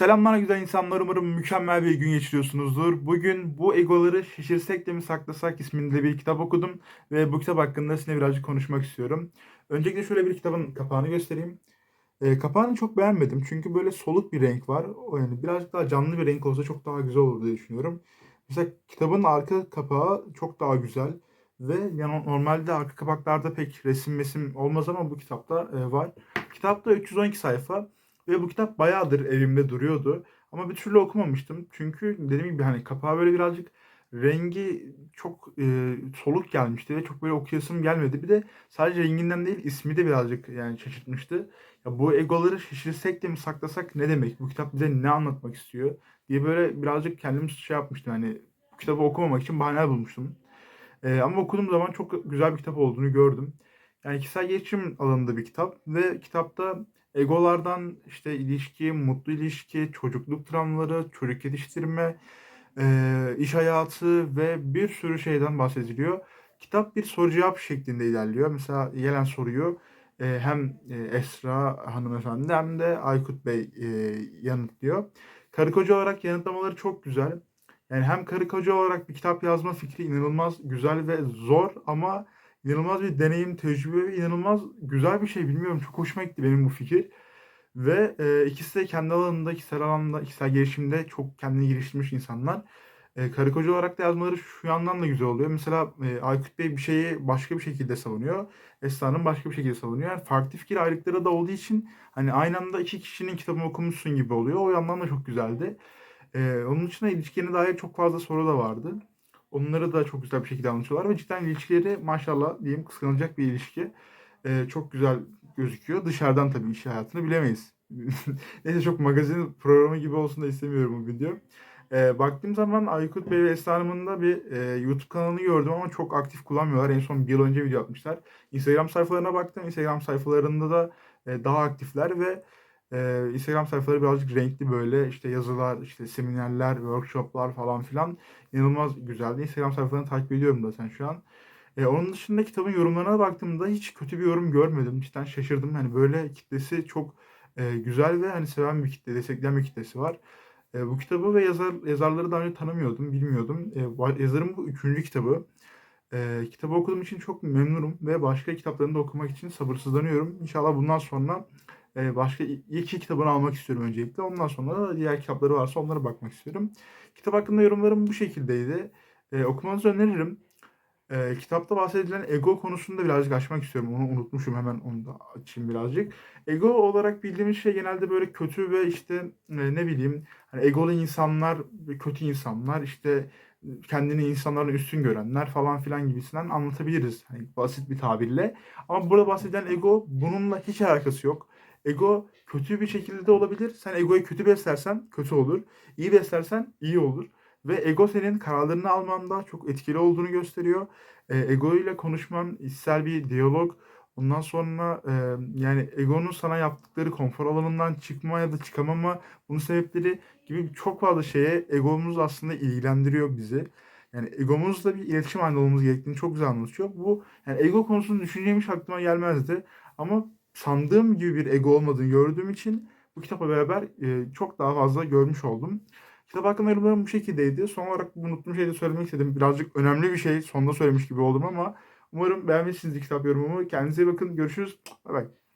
Selamlar güzel insanlar. Umarım mükemmel bir gün geçiriyorsunuzdur. Bugün bu egoları şişirsek de mi saklasak isminde bir kitap okudum ve bu kitap hakkında sizinle birazcık konuşmak istiyorum. Öncelikle şöyle bir kitabın kapağını göstereyim. E, kapağını çok beğenmedim çünkü böyle soluk bir renk var. Yani birazcık daha canlı bir renk olsa çok daha güzel olur diye düşünüyorum. Mesela kitabın arka kapağı çok daha güzel ve yani normalde arka kapaklarda pek resim mesim olmaz ama bu kitapta e, var. Kitapta 312 sayfa. Ve bu kitap bayağıdır evimde duruyordu. Ama bir türlü okumamıştım. Çünkü dediğim gibi hani kapağı böyle birazcık rengi çok e, soluk gelmişti ve çok böyle okuyasım gelmedi. Bir de sadece renginden değil ismi de birazcık yani şaşırtmıştı. Ya bu egoları şişirsek de mi saklasak ne demek? Bu kitap bize ne anlatmak istiyor diye böyle birazcık kendim şey yapmıştım. Hani bu kitabı okumamak için bahaneler bulmuştum. E, ama okuduğum zaman çok güzel bir kitap olduğunu gördüm. Yani kişisel gelişim alanında bir kitap ve kitapta egolardan işte ilişki, mutlu ilişki, çocukluk travmaları, çocuk yetiştirme, eee, iş hayatı ve bir sürü şeyden bahsediliyor. Kitap bir soru cevap şeklinde ilerliyor. Mesela gelen soruyu eee, hem eee, Esra hanımefendi hem de Aykut Bey eee, yanıtlıyor. Karı koca olarak yanıtlamaları çok güzel. Yani hem karı koca olarak bir kitap yazma fikri inanılmaz güzel ve zor ama İnanılmaz bir deneyim, tecrübe ve inanılmaz güzel bir şey. Bilmiyorum çok hoşuma gitti benim bu fikir. Ve e, ikisi de kendi alanında, kişisel alanda, kişisel gelişimde çok kendini geliştirmiş insanlar. E, karı koca olarak da yazmaları şu yandan da güzel oluyor. Mesela e, Aykut Bey bir şeyi başka bir şekilde savunuyor. Esra Hanım başka bir şekilde savunuyor. Yani farklı fikir ayrılıkları da olduğu için hani aynı anda iki kişinin kitabını okumuşsun gibi oluyor. O yandan da çok güzeldi. E, onun dışında ilişkine dair çok fazla soru da vardı. Onları da çok güzel bir şekilde anlatıyorlar ve cidden ilişkileri maşallah diyeyim kıskanılacak bir ilişki. Ee, çok güzel gözüküyor. Dışarıdan tabii iş hayatını bilemeyiz. Neyse çok magazin programı gibi olsun da istemiyorum bu video. Ee, baktığım zaman Aykut Bey ve Esra Hanım'ın da bir e, YouTube kanalını gördüm ama çok aktif kullanmıyorlar. En son bir yıl önce video atmışlar. Instagram sayfalarına baktım. Instagram sayfalarında da e, daha aktifler ve ee, Instagram sayfaları birazcık renkli böyle işte yazılar, işte seminerler, workshoplar falan filan inanılmaz güzeldi. Instagram sayfalarını takip ediyorum zaten şu an. Ee, onun dışında kitabın yorumlarına baktığımda hiç kötü bir yorum görmedim. Cidden şaşırdım. Hani böyle kitlesi çok e, güzel ve hani seven bir kitle, destekleyen bir kitlesi var. E, bu kitabı ve yazar yazarları daha önce tanımıyordum, bilmiyordum. E, yazarın bu üçüncü kitabı. E, kitabı okuduğum için çok memnunum ve başka kitaplarını da okumak için sabırsızlanıyorum. İnşallah bundan sonra e, başka iki kitabını almak istiyorum öncelikle. Ondan sonra da diğer kitapları varsa onlara bakmak istiyorum. Kitap hakkında yorumlarım bu şekildeydi. E, okumanızı öneririm. E, kitapta bahsedilen ego konusunda birazcık açmak istiyorum. Onu unutmuşum hemen onu da açayım birazcık. Ego olarak bildiğimiz şey genelde böyle kötü ve işte e, ne bileyim hani egolu insanlar, kötü insanlar işte kendini insanların üstün görenler falan filan gibisinden anlatabiliriz. Hani basit bir tabirle. Ama burada bahsedilen ego bununla hiç alakası yok. Ego kötü bir şekilde de olabilir. Sen egoyu kötü beslersen kötü olur. İyi beslersen iyi olur. Ve ego senin kararlarını almanda çok etkili olduğunu gösteriyor. E, ego ile konuşman, içsel bir diyalog. Ondan sonra e, yani egonun sana yaptıkları konfor alanından çıkma ya da çıkamama bunun sebepleri gibi çok fazla şeye egomuz aslında ilgilendiriyor bizi. Yani egomuzla bir iletişim halinde olmamız gerektiğini çok güzel anlatıyor. Bu yani ego konusunu düşüneceğim hiç aklıma gelmezdi. Ama sandığım gibi bir ego olmadığını gördüğüm için bu kitapla beraber e, çok daha fazla görmüş oldum. Kitap hakkında yorumlarım bu şekildeydi. Son olarak bu unuttuğum şeyi de söylemek istedim. Birazcık önemli bir şey sonda söylemiş gibi oldum ama umarım beğenmişsinizdir kitap yorumumu. Kendinize bakın. Görüşürüz. Bay bay.